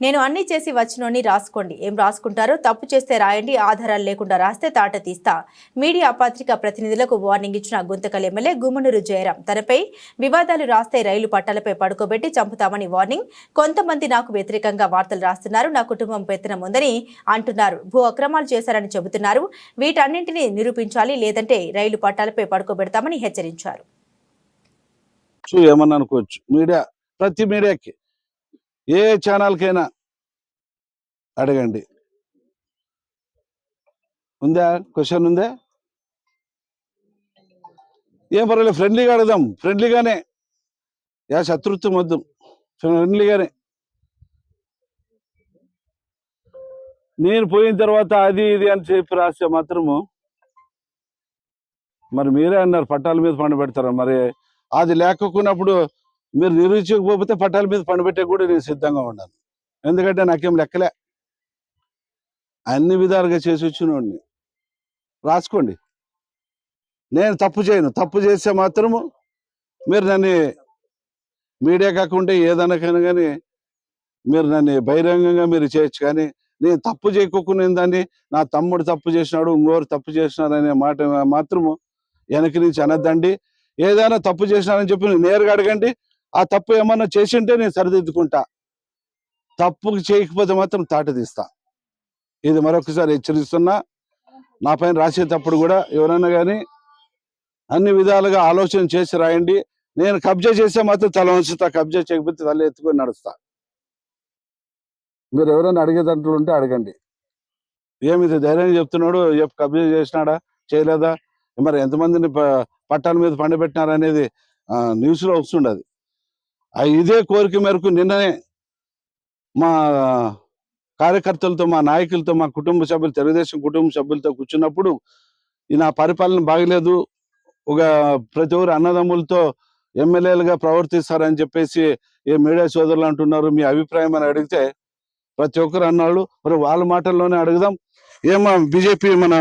నేను అన్ని చేసి వచ్చినోని రాసుకోండి. ఏం రాసుకుంటారో తప్పు చేస్తే రాయండి ఆధారాలు లేకుండా రాస్తే తాట తీస్తా. మీడియా పత్రిక ప్రతినిధులకు వార్నింగ్ ఇచ్చిన గుంతకల్ ఎమ్మెల్యే గుమ్మనూరు జయరాం. తనపై వివాదాలు రాస్తే రైలు పట్టాలపై పడుకోబెట్టి చంపుతామని వార్నింగ్. కొంతమంది నాకు వ్యతిరేకంగా వార్తలు రాస్తున్నారు నా కుటుంబం పెత్తనం ఉందని అంటున్నారు. భూ అక్రమాలు చేశారని చెబుతున్నారు. వీటన్నింటినీ నిరూపించాలి లేదంటే రైలు పట్టాలపై పడుకోబెడతామని హెచ్చరించారు. ఏమన్నా అనుకోవచ్చు? మీడియా ప్రతి మీడియాకి ఏ ఛానల్కైనా అడగండి. ఉందా? క్వశ్చన్ ఉందా? ఏం పర్వాలేదు ఫ్రెండ్లీగా అడుగుదాం. ఫ్రెండ్లీగానే. యా శత్రుత్వం వద్దు. ఫ్రెండ్లీగానే. నేను పోయిన తర్వాత అది ఇది అని చెప్పి రాస్తే మాత్రము మరి మీరే అన్నారు పట్టాల మీద పండు పెడతారు? మరి అది లేకపోయినప్పుడు మీరు నిరూపించకపోతే పట్టాల మీద పండుపెట్టే కూడా నేను సిద్ధంగా ఉన్నాను. ఎందుకంటే నాకేం లెక్కలే. అన్ని విధాలుగా చేసి వచ్చినోడిని రాసుకోండి. నేను తప్పు చేయను. తప్పు చేస్తే మాత్రము మీరు నన్ను మీడియా కాకుండా ఏదనకైనా కానీ మీరు నన్ను బహిరంగంగా మీరు చేయొచ్చు కానీ నేను తప్పు చేయకోకుండా దాన్ని నా తమ్ముడు తప్పు చేసినాడు ఇంకోరు తప్పు చేసినాడు అనే మాట మాత్రము వెనక నుంచి అనద్దండి. ఏదైనా తప్పు చేసినారని చెప్పి నేరుగా అడగండి. ఆ తప్పు ఏమన్నా చేసింటే నేను సరిదిద్దుకుంటా. తప్పు చేయకపోతే మాత్రం తాట తీస్తా ఇది మరొకసారి హెచ్చరిస్తున్నా. నా పైన రాసేటప్పుడు కూడా ఎవరైనా కానీ అన్ని విధాలుగా ఆలోచన చేసి రాయండి. నేను కబ్జా చేస్తే మాత్రం తల వంచుతా. కబ్జా చేయకపోతే తల ఎత్తుకొని నడుస్తా. మీరు ఎవరైనా అడిగే దాంట్లో ఉంటే అడగండి. ఏమి ఇది ధైర్యం చెప్తున్నాడు? ఎప్ కబ్జా చేసినాడా? చేయలేదా? మరి ఎంతమందిని ప- పట్టాల మీద పండబెట్టినారనేది న్యూస్లో వస్తుండదు. ఇదే కోరిక మేరకు నిన్ననే మా కార్యకర్తలతో మా నాయకులతో మా కుటుంబ సభ్యులు తెలుగుదేశం కుటుంబ సభ్యులతో కూర్చున్నప్పుడు ఈ నా పరిపాలన బాగలేదు. ఒక ప్రతి ఒక్కరు అన్నదమ్ములతో ఎమ్మెల్యేలుగా ప్రవర్తిస్తారని చెప్పేసి ఏ మీడియా సోదరులు అంటున్నారు మీ అభిప్రాయం అని అడిగితే ప్రతి ఒక్కరు అన్నాడు మరి వాళ్ళ మాటల్లోనే అడుగుదాం. ఏమో బీజేపీ మన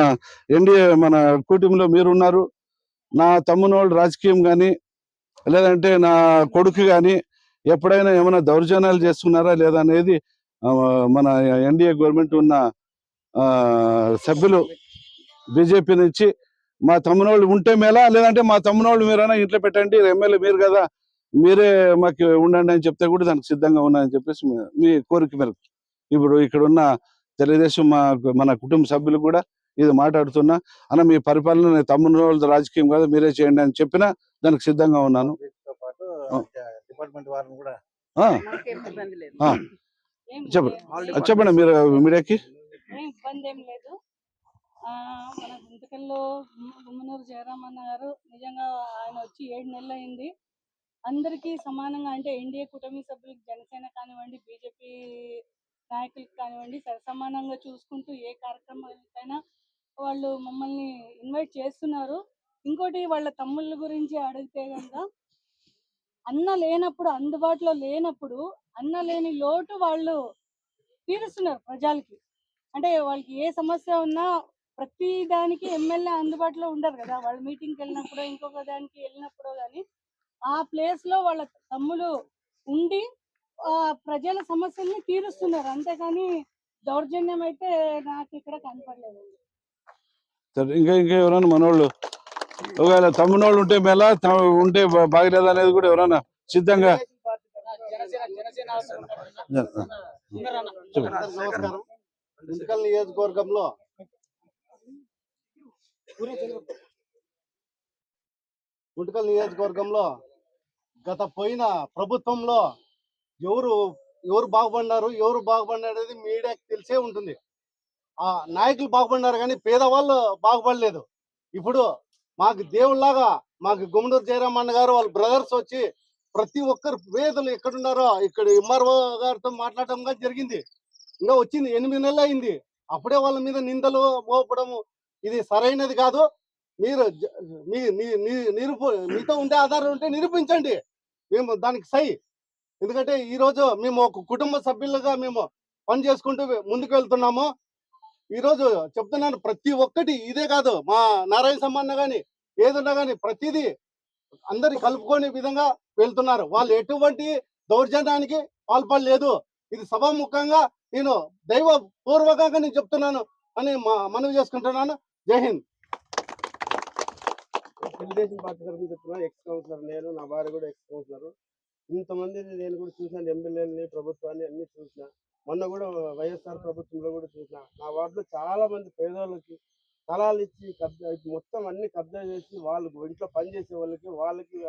ఎన్డీఏ మన కూటమిలో మీరు ఉన్నారు నా తమ్మునోళ్ళు రాజకీయం కానీ లేదంటే నా కొడుకు కానీ ఎప్పుడైనా ఏమైనా దౌర్జన్యాలు చేస్తున్నారా లేదా అనేది మన ఎన్డీఏ గవర్నమెంట్ ఉన్న సభ్యులు బీజేపీ నుంచి మా తమ్మునోళ్ళు ఉంటే మేలా? లేదంటే మా తమ్మునోళ్ళు మీరైనా ఇంట్లో పెట్టండి ఎమ్మెల్యే మీరు కదా మీరే మాకు ఉండండి అని చెప్తే కూడా దానికి సిద్ధంగా ఉన్నాయని చెప్పేసి మీ- కోరిక మేరకు. ఇప్పుడు ఇక్కడ ఉన్న తెలుగుదేశం మా మన కుటుంబ సభ్యులు కూడా ఇది మాట్లాడుతున్నా అన్న మీ పరిపాలన వాళ్ళ రాజకీయం కాదు మీరే చేయండి అని చెప్పినా దానికి సిద్ధంగా ఉన్నాను. డిపార్ట్మెంట్ వారిని కూడా చెప్పండి. చెప్పండి మీరు మీడియాకి. ఇబ్బంది ఏం లేదు. ఆ, మన గుంతకల్లో గుమ్మ- గుమ్మనూరు జయరామన్న గారు నిజంగా ఆయన వచ్చి ఏడు నెలలు అయింది. అందరికీ సమానంగా అంటే ఎన్డీఏ కూటమి సభ్యులకు జనసేన కానివ్వండి బీజేపీ నాయకులకు కానివ్వండి సరిసమానంగా చూసుకుంటూ ఏ కార్యక్రమాలకైనా వాళ్ళు మమ్మల్ని ఇన్వైట్ చేస్తున్నారు. ఇంకోటి వాళ్ళ తమ్ముళ్ళ గురించి అడిగితే కనుక అన్న లేనప్పుడు అందుబాటులో లేనప్పుడు అన్న లేని లోటు వాళ్ళు తీరుస్తున్నారు ప్రజలకి. అంటే వాళ్ళకి ఏ సమస్య ఉన్నా ప్రతి దానికి ఎమ్మెల్యే అందుబాటులో ఉండరు కదా. వాళ్ళ మీటింగ్కి వెళ్ళినప్పుడు ఇంకొక దానికి వెళ్ళినప్పుడు కానీ ఆ ప్లేస్లో వాళ్ళ తమ్ములు ఉండి ఆ ప్రజల సమస్యల్ని తీరుస్తున్నారు. అంతేకాని దౌర్జన్యం అయితే నాకు ఇక్కడ కనపడలేదు ఇంకా ఇంకా ఎవరైనా మనోళ్ళు ఒకవేళ తమ్మునోళ్ళు ఉంటే మేళ ఉంటే బాగలేదు అనేది కూడా ఎవరైనా సిద్ధంగా నమస్కారం నియోజకవర్గంలో గుంటకల్ నియోజకవర్గంలో గత పోయిన ప్రభుత్వంలో ఎవరు ఎవరు బాగుపడినారు ఎవరు బాగుపడినారు మీడియాకి తెలిసే ఉంటుంది ఆ నాయకులు బాగుపడినారు కానీ పేదవాళ్ళు బాగుపడలేదు ఇప్పుడు మాకు దేవుళ్ళలాగా మాకు గుమ్మడూరు జయరామన్న గారు వాళ్ళ బ్రదర్స్ వచ్చి ప్రతి ఒక్కరు పేదలు ఎక్కడున్నారో ఇక్కడ ఎంఆర్ఓ గారితో మాట్లాడటం కూడా జరిగింది. ఇంకా వచ్చింది ఎనిమిది నెలలు అయింది. అప్పుడే వాళ్ళ మీద నిందలు మోపడము ఇది సరైనది కాదు. మీరు మీ నిరూప మీతో ఉండే ఆధారం ఉంటే నిరూపించండి. మేము దానికి సై. ఎందుకంటే ఈ రోజు మేము ఒక కుటుంబ సభ్యులుగా మేము పని చేసుకుంటూ ముందుకు వెళ్తున్నాము. ఈ రోజు చెప్తున్నాను ప్రతి ఒక్కటి ఇదే కాదు. మా నారాయణ సమ్మన్న కానీ ఏదున్నా కానీ ప్రతిదీ అందరి కలుపుకునే విధంగా వెళ్తున్నారు. వాళ్ళు ఎటువంటి దౌర్జన్యానికి పాల్పడలేదు. ఇది సభాముఖంగా నేను దైవ పూర్వకంగా నేను చెప్తున్నాను అని మా- మనవి చేసుకుంటున్నాను. జై హింద్. తెలుగుదేశం పార్టీ తరఫున చెప్తున్నా ఎక్స్ కౌన్సిలర్ నేను నా భార్య కూడా ఎక్స్ కౌన్సిలర్. ఇంతమంది నేను కూడా చూసాను ఎమ్మెల్యేలని ప్రభుత్వాన్ని అన్ని చూసినా. మొన్న కూడా వైఎస్ఆర్ ప్రభుత్వంలో కూడా చూసిన నా వార్డులో చాలా మంది పేదోళ్ళకి స్థలాలు ఇచ్చి కబ్జా మొత్తం అన్ని కబ్జా చేసి వాళ్ళు ఇంట్లో పని చేసే వాళ్ళకి వాళ్ళకి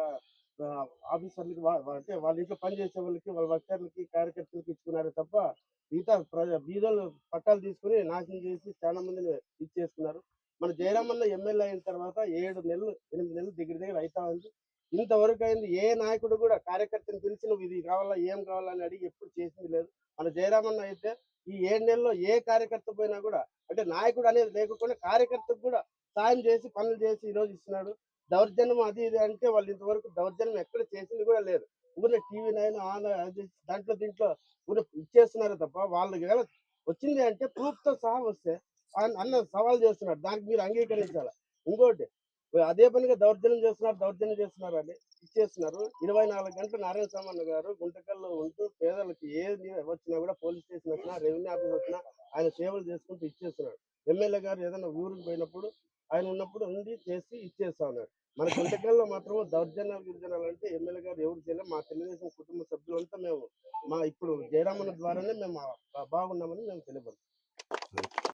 ఆఫీసర్లకి అంటే వాళ్ళ ఇంట్లో పని చేసే వాళ్ళకి వాళ్ళ వర్కర్లకి కార్యకర్తలకి ఇచ్చుకున్నారు తప్ప మిగతా ప్రజ బీదలు పట్టాలు తీసుకుని నాశనం చేసి చాలా మందిని ఇచ్చేసుకున్నారు. మన జయరామన్న ఎమ్మెల్యే అయిన తర్వాత ఏడు నెలలు ఎనిమిది నెలలు దగ్గర దగ్గర అవుతా ఉంది. ఇంతవరకు అయింది ఏ నాయకుడు కూడా కార్యకర్తను పిలిచి నువ్వు ఇది కావాలా ఏం కావాలా అని అడిగి ఎప్పుడు చేసింది లేదు. మన జయరామన్న అయితే ఈ ఏడు నెలల్లో ఏ కార్యకర్త పోయినా కూడా అంటే నాయకుడు అనేది లేకుండా కార్యకర్తకు కూడా సాయం చేసి పనులు చేసి ఈ రోజు ఇస్తున్నాడు. దౌర్జన్యం అది ఇది అంటే వాళ్ళు ఇంతవరకు దౌర్జన్యం ఎక్కడ చేసింది కూడా లేదు. ఊరిలో టీవీ నైన్ ఆన్ అది దాంట్లో దీంట్లో ఊరి ఇచ్చేస్తున్నారు తప్ప వాళ్ళకి ఏమైనా వచ్చింది అంటే ప్రూఫ్తో సహా వస్తే అన్న సవాల్ చేస్తున్నాడు. దానికి మీరు అంగీకరించాలి? ఇంకోటి అదే పనిగా దౌర్జన్యం చేస్తున్నారు దౌర్జన్యం చేస్తున్నారు అని ఇచ్చేస్తున్నారు. ఇరవై నాలుగు గంటలు నారాయణ సామాన్ గారు గుంటకల్లో ఉంటూ పేదలకు ఏది వచ్చినా కూడా పోలీస్ స్టేషన్ వచ్చినా రెవెన్యూ ఆఫీస్ వచ్చినా ఆయన సేవలు చేసుకుంటూ ఇచ్చేస్తున్నాడు ఎమ్మెల్యే గారు ఏదైనా ఊరికి పోయినప్పుడు ఆయన ఉన్నప్పుడు ఉండి చేసి ఇచ్చేస్తా ఉన్నారు. మన గుంటకల్లో మాత్రం దౌర్జన్యాలు గిరిజనాలు అంటే ఎమ్మెల్యే గారు ఎవరు చేయలేదు మా తెలుగుదేశం కుటుంబ సభ్యులంతా మేము మా ఇప్పుడు జయరామన్న ద్వారానే మేము బాగున్నామని మేము తెలియపరుస్తాం.